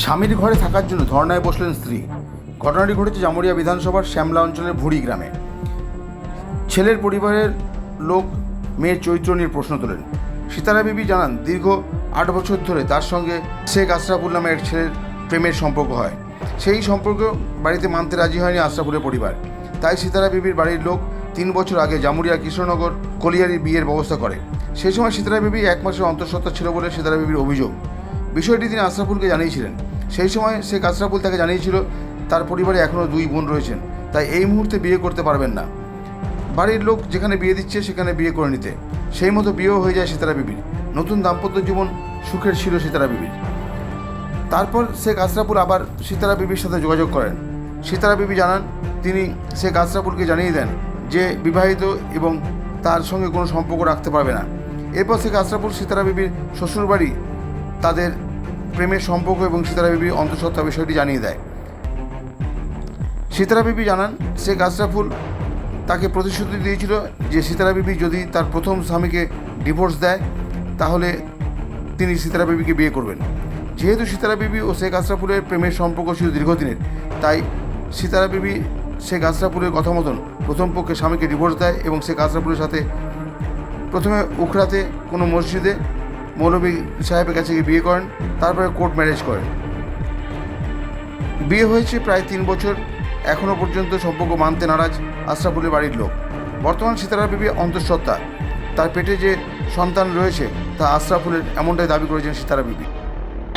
স্বামীর ঘরে থাকার জন্য ধর্নায় বসলেন স্ত্রী। ঘটনাটি ঘটেছে জামুরিয়া বিধানসভার শ্যামলা অঞ্চলের ভুড়ি গ্রামে। ছেলের পরিবারের লোক মেয়ের চরিত্র নিয়ে প্রশ্ন তোলেন। সীতারা বিবি জানান, দীর্ঘ আট বছর ধরে তার সঙ্গে শেখ আশরাফুল নামের এক ছেলের প্রেমের সম্পর্ক হয়। সেই সম্পর্ক বাড়িতে মানতে রাজি হয়নি আশরাফুলের পরিবার। তাই সীতারা বিবির বাড়ির লোক তিন বছর আগে জামুরিয়া কৃষ্ণনগর কলিয়ারির বিয়ের ব্যবস্থা করে। সেই সময় সীতারা বিবি এক মাসের অন্তঃসত্ত্বা ছিল বলে সীতারা বিবির অভিযোগ। বিষয়টি তিনি আশরাফুলকে জানিয়েছিলেন। সেই সময় শেখ আশরাফুল তাকে জানিয়েছিল, তার পরিবারে এখনও দুই বোন রয়েছেন, তাই এই মুহূর্তে বিয়ে করতে পারবেন না। বাড়ির লোক যেখানে বিয়ে দিচ্ছে সেখানে বিয়ে করে নিতে। সেই মতো বিয়েও হয়ে যায় সীতারা বিবির। নতুন দাম্পত্য জীবন সুখের ছিল সীতারা বিবির। তারপর শেখ আশরাফুল আবার সীতারা বিবির সাথে যোগাযোগ করেন। সীতারা বিবি জানান, তিনি শেখ আশরাফুলকে জানিয়ে দেন যে বিবাহিত এবং তার সঙ্গে কোনো সম্পর্ক রাখতে পারবে না। এরপর শেখ আশরাফুল সীতারা বিবির শ্বশুরবাড়ি তাদের প্রেমের সম্পর্ক এবং সীতারা বিবির অন্তঃসত্ত্বা বিষয়টি জানিয়ে দেয়। সীতারা বিবি জানান শেখ আশরাফুল তাকে প্রতিশ্রুতি দিয়েছিল যে সীতারা বিবি যদি তার প্রথম স্বামীকে ডিভোর্স দেয়, তাহলে তিনি সীতারা বিবিকে বিয়ে করবেন। যেহেতু সীতারা বিবি ও শেখ আশরাফুলের প্রেমের সম্পর্ক ছিল দীর্ঘদিনের, তাই সীতারা বিবি শেখ আশরাফুলের কথা মতন প্রথম পক্ষে স্বামীকে ডিভোর্স দেয় এবং শেখ আশরাফুলের সাথে প্রথমে উখড়াতে কোনো মসজিদে মৌলবী সাহেবের কাছে গিয়ে বিয়ে করেন, তারপরে কোর্ট ম্যারেজ করেন। বিয়ে হয়েছে প্রায় তিন বছর এখনও পর্যন্ত সম্পর্ক মানতে নারাজ আশরাফুলের বাড়ির লোক। বর্তমান সীতারা বিবি অন্তঃসত্ত্বা, তার পেটে যে সন্তান রয়েছে, তা আশরাফুলের এমনটাই দাবি করেছেন সীতারা বিবি।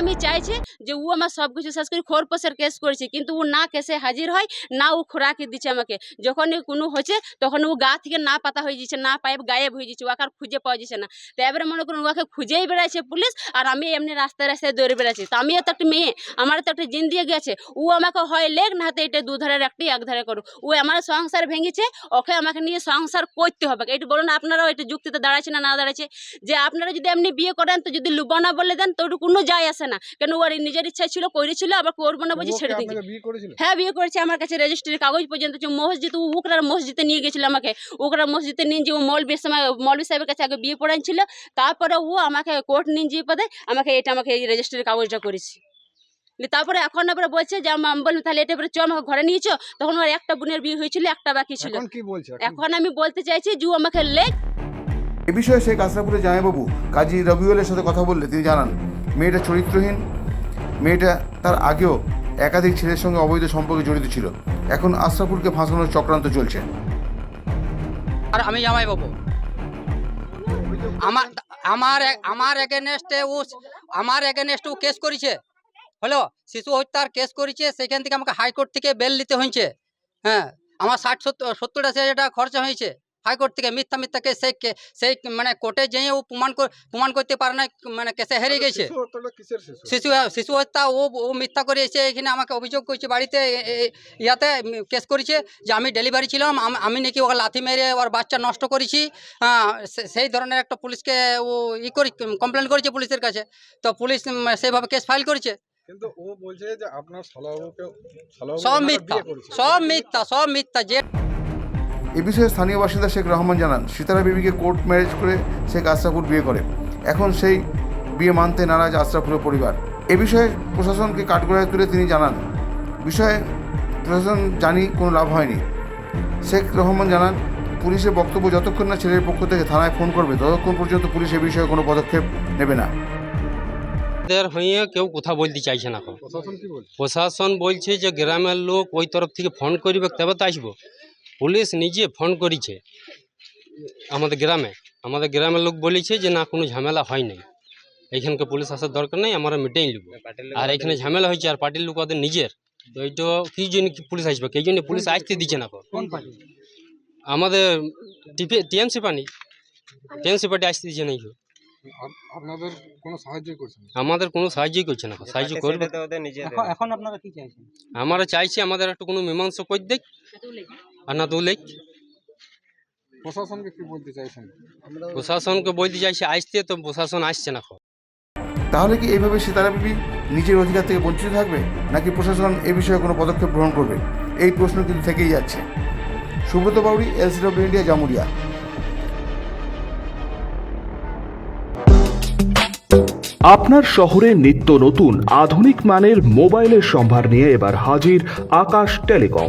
আমি চাইছি যে ও আমার সব কিছু শেষ করে খোর পোষের কেস করেছে, কিন্তু ও না কেসে হাজির হয়, না ও খোরাকি দিচ্ছে আমাকে। যখনই কোনো হচ্ছে তখন ও গা থেকে না পাতা হয়ে যাচ্ছে, না পাইপ গায়েব হয়ে যাচ্ছে ওকে আর খুঁজে পাওয়া যাচ্ছে না। তো এবারে মনে করুন ওকে খুঁজেই বেড়াচ্ছে পুলিশ, আর আমি এমনি রাস্তায় রাস্তায় দৌড়ে বেড়াচ্ছি। তো আমিও তো একটা মেয়ে আমার তো একটা জিন দিয়ে গেছে। ও আমাকে হয় লেগ না হাতে, এটা দুধারের একটি, এক ধারে করুক। ও আমার সংসার ভেঙেছে, ওকে আমাকে নিয়ে সংসার করতে হবে। এটা বলুন আপনারাও এটা যুক্তিতে দাঁড়াচ্ছে না না দাঁড়াচ্ছে? যে আপনারা যদি এমনি বিয়ে করেন, তো যদি লুবানা বলে দেন, তো কোনো যায় আসে না। কেন ওর নিজের ইচ্ছা ছিল করেছিল আবার করব না বলছি ছেড়ে দিয়েছি হ্যাঁ বিয়ে করেছে। আমার কাছে রেজিস্ট্রির কাগজ পর্যন্ত মসজিদ উকরার মসজিদে নিয়ে গেছিল আমাকে। উকরার মসজিদে নিয়ে যে ও মৌলবীর সময় মৌলবী সাহেবের কাছে আগে বিয়ে পড়াইছিল তারপরে ও আমাকে কোর্ট নিয়ে যেয়ে পদে আমাকে এটা আমাকে এই রেজিস্ট্রির কাগজটা করেছি। তারপরে এখন আবার বলছে যে আম- আমি বললাম তাহলে এটা এবারে চ আমাকে ঘরে নিয়েছো? তখন ওর একটা বোনের বিয়ে হয়েছিল একটা বাকি ছিল। এখন কি বলছে? এখন? এখন আমি বলতে চাইছি জু আমাকে লেখ এ বিষয়ে শেখ আশরাফুলের জামাইবাবু কাজী রবিউলের সাথে কথা বললে তিনি জানান মেয়েটা চরিত্রহীন, মেয়েটা তার আগেও একাধিক ছেলের সঙ্গে অবৈধ সম্পর্কে জড়িত ছিল। এখন আশরাফুলকে ফাঁসানোর চক্রান্ত চলছে। আর আমি জামাই বাবু। আমার আমার আমার এগেনস্টে ও, আমার এগেনস্টে ও কেস করেছে। হলো, শিশু হত্যার কেস করেছে, সেখান থেকে আমাকে হাইকোর্ট থেকে বেল নিতে হয়েছে। হ্যাঁ আমার ষাট সত্তর সত্তর আশি হাজার টাকা খরচা হয়েছে। হাইকোর্ট থেকে মিথ্যা মিথ্যা কেস সেই সেই মানে কোর্টে যেয়ে ও প্রমাণ প্রমাণ করতে পারে না মানে কেসে হেরে গেছে শিশু শিশু? হত্যা ও ও মিথ্যা করে এসে এখানে আমাকে অভিযোগ করছে বাড়িতে ইয়াতে কেস করেছে যে আমি ডেলিভারি ছিলাম আমি নাকি ওকে লাথি মেরে ওর বাচ্চা নষ্ট করেছি সেই ধরনের একটা পুলিশকে ও ই করে কমপ্লেন করেছে পুলিশের কাছে তো পুলিশ সেভাবে কেস ফাইল করেছে কিন্তু ও বলছে যে আপনার সব মিথ্যা। সব মিথ্যা সব মিথ্যা যে এ বিষয়ে স্থানীয় বাসিন্দা শেখ রহমান জানান সীতারা বিবিকে কোর্ট ম্যারেজ করে শেখ আশরাফুল বিয়ে করে। এখন সেই বিয়ে মানতে নারাজ আশরাফুলের পরিবার। এ বিষয়ে প্রশাসনকে কাঠগড়ায় তুলে তিনি জানান বিষয়ে প্রশাসন জানি কোনো লাভ হয়নি। শেখ রহমান জানান পুলিশের বক্তব্য যতক্ষণ না ছেলের পক্ষ থেকে থানায় ফোন করবে ততক্ষণ পর্যন্ত পুলিশ এ বিষয়ে কোনো পদক্ষেপ নেবে না। হয়ে কেউ কথা বলতে চাইছে না এখন। প্রশাসন বলছে? প্রশাসন বলছে যে গ্রামের লোক ওই তরফ থেকে ফোন করবে তবে তো আসব। পুলিশ নিজে ফোন করেছে আমাদের গ্রামে। আমাদের গ্রামের লোক বলেছে যে না কোনো ঝামেলা হয় নাই। এইখানকে পুলিশ আসার দরকার নেই আমরা মিটেই নেব। আর এখানে ঝামেলা হয়েছে আর পার্টির লোক ওদের নিজের। তো এইটা কি জন্য পুলিশ আসবে? এই জন্য পুলিশ আসতে দিচ্ছে না আমাদের টিএমসি পানি। টিএমসি পার্টি আসতে দিচ্ছে না কেউ। আপ- আপনাদের কোনো সাহায্য করছে না? আমাদের কোনো সাহায্যই করছে না। সাহায্য করবে। এখন এখন আপনারা কি চাইছেন? আমরা চাইছি আমাদের একটা কোনো মীমাংসা করে দেখ। না প্রশাসনকে কি বলতে চাইছেন? প্রশাসনকে বলতে চাইছি আসতে তো প্রশাসন আসছে না এখন। তাহলে কি এইভাবে সীতারা বিবি নিজের অধিকার থেকে বঞ্চিত থাকবে নাকি প্রশাসন এ বিষয়ে কোনো পদক্ষেপ গ্রহণ করবে? এই প্রশ্ন কিন্তু থেকেই যাচ্ছে। Subrata Bauri L C W India Jamuria. আপনার শহরে নিত্য নতুন আধুনিক মানের মোবাইলের সম্ভার নিয়ে এবার হাজির আকাশ টেলিকম।